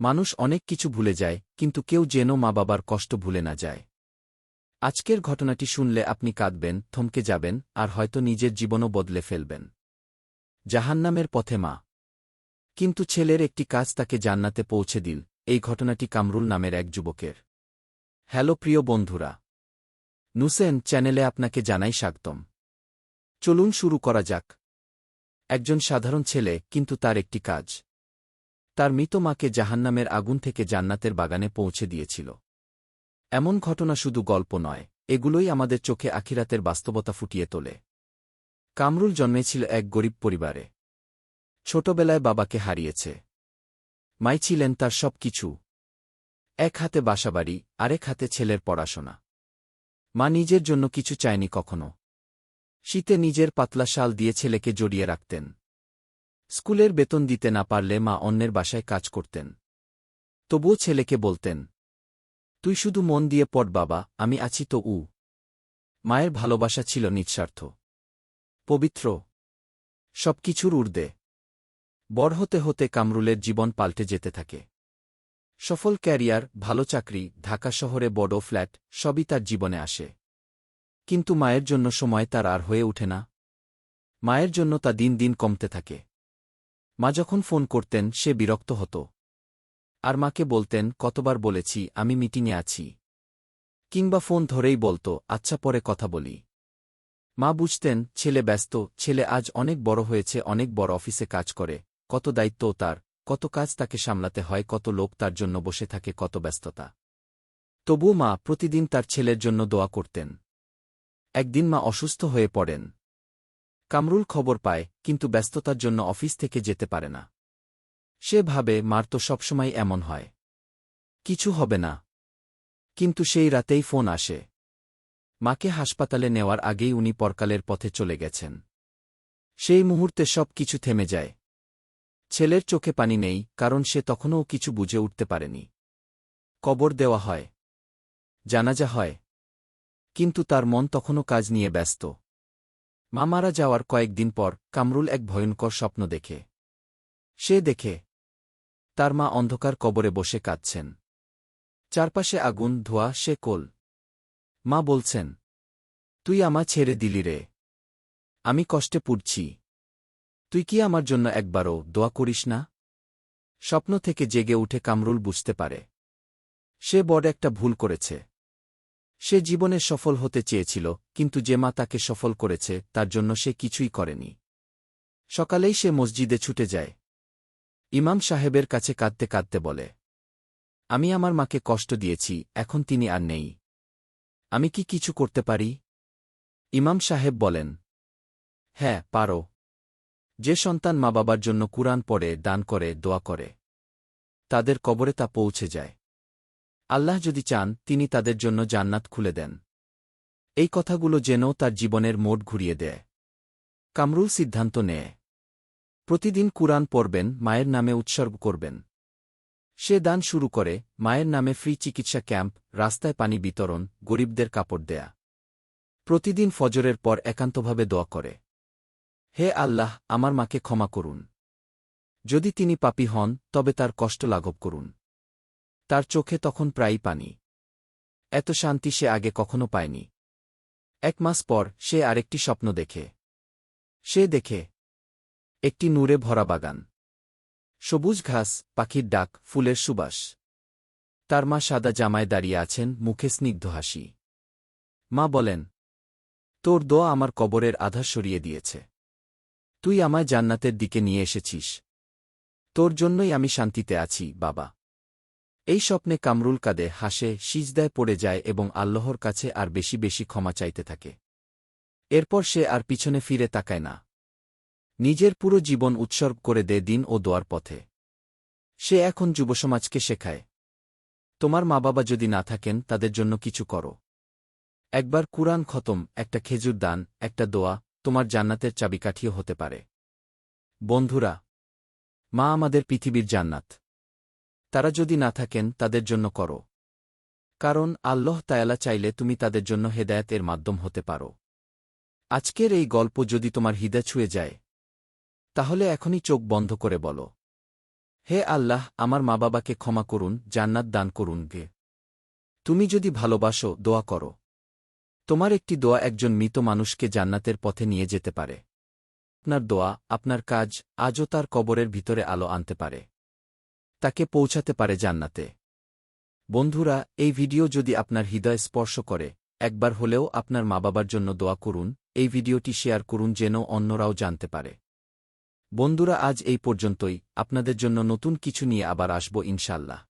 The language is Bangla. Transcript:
মানুষ অনেক কিছু ভুলে যায়, কিন্তু কেউ যেন মা বাবার কষ্ট ভুলে না যায়। আজকের ঘটনাটি শুনলে আপনি কাঁদবেন, থমকে যাবেন, আর হয়তো নিজের জীবনও বদলে ফেলবেন। জাহান্নামের পথে মা। কিন্তু ছেলের একটি কাজ তাকে জান্নাতে পৌঁছে দিল এই ঘটনাটি কামরুল নামের এক যুবকের। হ্যালো প্রিয় বন্ধুরা। নুসেন চ্যানেলে আপনাকে জানাই স্বাগতম। চলুন শুরু করা যাক। একজন সাধারণ ছেলে, কিন্তু তার একটি কাজ। তার মৃত মাকে জাহান্নামের আগুন থেকে জান্নাতের বাগানে পৌঁছে দিয়েছিল। এমন ঘটনা শুধু গল্প নয়, এগুলোই আমাদের চোখে আখিরাতের বাস্তবতা ফুটিয়ে তোলে। কামরুল জন্মেছিল এক গরিব পরিবারে। ছোটবেলায় বাবাকে হারিয়েছে। মাই ছিলেন তার সব কিছু এক হাতে বাসাবাড়ি, আরেক হাতে ছেলের পড়াশোনা। মা নিজের জন্য কিছু চায়নি কখনো। শীতে নিজের পাতলা শাল দিয়ে ছেলেকে জড়িয়ে রাখতেন। স্কুলের বেতন দিতে না পারলে মা অন্যের বাসায় কাজ করতেন। তবুও ছেলেকে বলতেন, তুই শুধু মন দিয়ে পড় বাবা, আমি আছি তো উ। মায়ের ভালোবাসা ছিল নিঃস্বার্থ। পবিত্র, সবকিছুর ঊর্ধ্বে। বড় হতে হতে কামরুলের জীবন পাল্টে যেতে থাকে। সফল ক্যারিয়ার, ভালো চাকরি, ঢাকা শহরে বড় ফ্ল্যাট, সবই তার জীবনে আসে। কিন্তু মায়ের জন্য সময় তার আর হয়ে ওঠে না। মায়ের জন্য তা দিন দিন কমতে থাকে। মা যখন ফোন করতেন, সে বিরক্ত হতো। আর মাকে বলতেন, কতবার বলেছি, আমি মিটিংয়ে আছি। কিংবা ফোন ধরেই বলতো আচ্ছা পরে কথা বলি। মা বুঝতেন, ছেলে ব্যস্ত, ছেলে আজ অনেক বড় হয়েছে, অনেক বড় অফিসে কাজ করে, কত দায়িত্বও তার, কত কাজ তাকে সামলাতে হয়, কত লোক তার জন্য বসে থাকে, কত ব্যস্ততা। তবুও মা প্রতিদিন তার ছেলের জন্য দোয়া করতেন। একদিন মা অসুস্থ হয়ে পড়েন। কামরুল খবর পায়, কিন্তু ব্যস্ততার জন্য অফিস থেকে যেতে পারে না। সে ভাবে, মার তো সবসময় এমন হয়। কিছু হবে না। কিন্তু সেই রাতেই ফোন আসে। মাকে হাসপাতালে নেওয়ার আগেই উনি পরকালের পথে চলে গেছেন। সেই মুহূর্তে সব কিছু থেমে যায়। ছেলের চোখে পানি নেই, কারণ সে তখনও কিছু বুঝে উঠতে পারেনি। কবর দেওয়া হয়। জানাজা হয়। কিন্তু তার মন তখনও কাজ নিয়ে ব্যস্ত। মা মারা যাওয়ার কয়েকদিন পর কামরুল এক ভয়ঙ্কর স্বপ্ন দেখে। সে দেখে, তার মা অন্ধকার কবরে বসে কাঁদছেন। চারপাশে আগুন, ধোয়া, সে কোল। মা বলছেন, তুই আমা ছেড়ে দিলি রে। আমি কষ্টে পুড়ছি। তুই কি আমার জন্য একবারও দোয়া করিস না? স্বপ্ন থেকে জেগে উঠে কামরুল বুঝতে পারে। সে বড় একটা ভুল করেছে। সে জীবনে সফল হতে চেয়েছিল, কিন্তু যে মা তাকে সফল করেছে, তার জন্য সে কিছুই করেনি। সকালেই সে মসজিদে ছুটে যায়। ইমাম সাহেবের কাছে কাঁদতে কাঁদতে বলে, আমি আমার মাকে কষ্ট দিয়েছি, এখন তিনি আর নেই। আমি কি কিছু করতে পারি? ইমাম সাহেব বলেন হ্যাঁ পারো। যে সন্তান মা বাবার জন্য কুরআন পড়ে, দান করে, দোয়া করে, তাদের কবরে তা পৌঁছে যায়। আল্লাহ যদি চান, তিনি তাদের জন্য জান্নাত খুলে দেন। এই কথাগুলো যেন তার জীবনের মোট ঘুরিয়ে দেয়। কামরুল সিদ্ধান্ত নেয়। প্রতিদিন কুরআন পড়বেন, মায়ের নামে উৎসর্গ করবেন। সে দান শুরু করে, মায়ের নামে ফ্রি চিকিৎসা ক্যাম্প, রাস্তায় পানি বিতরণ, গরিবদের কাপড় দেয়া। প্রতিদিন ফজরের পর একান্তভাবে দোয়া করে। হে আল্লাহ, আমার মাকে ক্ষমা করুন। যদি তিনি পাপী হন, তবে তার কষ্ট লাঘব করুন। তার চোখে তখন প্রায়ই পানি। এত শান্তি সে আগে কখনো পায়নি। এক মাস পর সে আরেকটি স্বপ্ন দেখে। সে দেখে, একটি নূরে ভরা বাগান। সবুজ ঘাস, পাখির ডাক, ফুলের সুবাস। তার মা সাদা জামায় দাঁড়িয়ে আছেন, মুখে স্নিগ্ধ হাসি। মা বলেন, তোর দোয়া আমার কবরের আধা সরিয়ে দিয়েছে। তুই আমায় জান্নাতের দিকে নিয়ে এসেছিস। তোর জন্যই আমি শান্তিতে আছি, বাবা। এই স্বপ্নে কামরুল কাদে হাসে, সিজদায় পড়ে যায় এবং আল্লাহর কাছে আর বেশি বেশি ক্ষমা চাইতে থাকে। এরপর সে আর পিছনে ফিরে তাকায় না। নিজের পুরো জীবন উৎসর্গ করে দে দিন ও দোয়ার পথে। সে এখন যুবসমাজকে শেখায়, তোমার মা বাবা যদি না থাকেন, তাদের জন্য কিছু করো। একবার কুরআন খতম, একটা খেজুর দান, একটা দোয়া, তোমার জান্নাতের চাবিকাঠিও হতে পারে। বন্ধুরা, মা আমাদের পৃথিবীর জান্নাত। তারা যদি না থাকেন, তাদের জন্য করো। কারণ আল্লাহ তায়ালা চাইলে তুমি তাদের জন্য হেদায়েতের মাধ্যম হতে পারো। আজকের এই গল্প যদি তোমার হৃদয় ছুঁয়ে যায়, তাহলে এখনই চোখ বন্ধ করে বলো। হে আল্লাহ, আমার মা বাবাকে ক্ষমা করুন, জান্নাত দান করুন গে। তুমি যদি ভালোবাসো, দোয়া করো। তোমার একটি দোয়া একজন মৃত মানুষকে জান্নাতের পথে নিয়ে যেতে পারে। আপনার দোয়া, আপনার কাজ, আজও তার কবরের ভিতরে আলো আনতে পারে। তাকে পৌঁছাতে পারে জান্নাতে। বন্ধুরা, এই ভিডিও যদি আপনার হৃদয় স্পর্শ করে, একবার হলেও আপনার মা বাবার জন্য দোয়া করুন, এই ভিডিওটি শেয়ার করুন যেন অন্যরাও জানতে পারে। বন্ধুরা, আজ এই পর্যন্তই। আপনাদের জন্য নতুন কিছু নিয়ে আবার আসব ইনশাল্লাহ